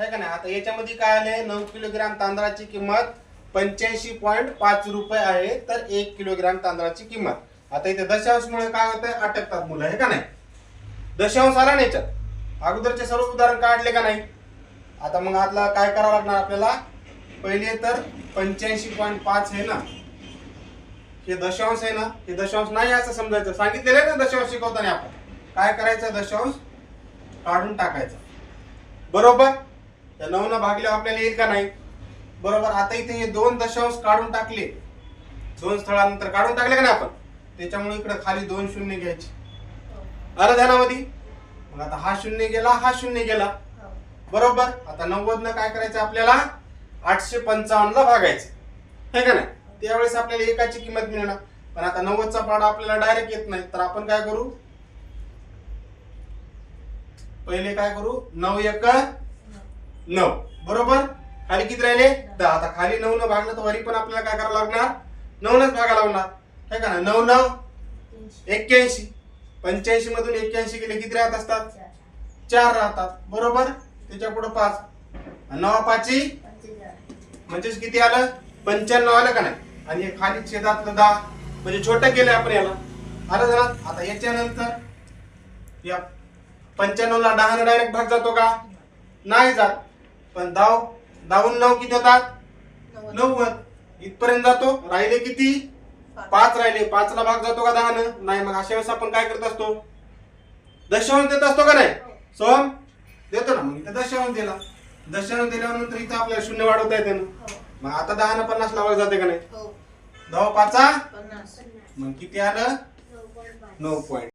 आहे का नाही? आता याच्यामध्ये काय आले नऊ किलोग्राम तांदळाची किंमत पंच्याऐंशी पॉईंट पाच रुपये आहे तर एक किलोग्राम तांदळाची किंमत. आता इथे दशांशमुळे काय होतंय? अटकतात मुलं आहे का नाही? दशांश आला ना याच्यात. अगोदरचे सर्व उदाहरण काढले का नाही? आता मग आतला काय करावं लागणार आपल्याला? पहिले तर पंच्याऐंशी पॉईंट पाच आहे ना? हे दशांश आहे ना? हे दशांश नाही असं समजायचं. सांगितलेलं आहे ना दशांश शिकवताना आपण. काय करायचं दशांश? काढून टाकायचा. बरोबर? त्या नऊनं भागले आपल्याला येईल का नाही? बरोबर आता इथे हे दोन दशांश काढून टाकले. दोन स्थळानंतर काढून टाकले का नाही आपण? त्याच्यामुळे इकडे खाली दोन शून्य घ्यायचे. आलं ध्यानामध्ये? मग आता हा शून्य गेला हा शून्य गेला. बरोबर आता नव्वद न काय करायचं आपल्याला? आठशे पंचावन्न ला भागायचं. हे का नाही? त्यावेळेस आपल्याला एकाची किंमत मिळणार. पण आता नव्वदचा पाडा आपल्याला डायरेक्ट येत नाही. तर आपण काय करू? पहिले काय करू? नऊ एक नऊ. बरोबर? खाली किती राहिले? दहा. आता खाली नऊ न भागलं तर वरी पण आपल्याला काय करावं लागणार? नऊनच भागा लागणार. हे का ना नऊ नऊ. एक्क्याऐंशी. पंच्याऐंशी मधून एक्क्याऐंशी गेले किती राहत असतात? चार राहतात. बरोबर? त्याच्या पुढे पाच. नवा पाची म्हणजेच किती आलं? पंच्याण्णव आलं का नाही? आणि हे खाली छेदातलं दहा. म्हणजे छोटं केलं आपण याला. आलं झालं आता याच्यानंतर या पंच्याण्णव ला दहा डायरेक्ट भाग जातो का? नाही जात. पण दाव दावून नऊ किती होतात? नव्वद. इथपर्यंत जातो. राहिले किती? पाच. राहिले. पाच ला भाग जातो का दहा नाही मग अशा वेळेस आपण काय करत असतो? दशांश देत असतो का नाही? सोम देतो ना. मग इथं दशांश दिला. दशांश दिल्यानंतर इथं आपल्याला शून्य वाढवता येते ना. मग आता दहा न पन्नास लावायला जाते का नाही? दहा पाचा? मग किती आलं? नऊ पॉईंट.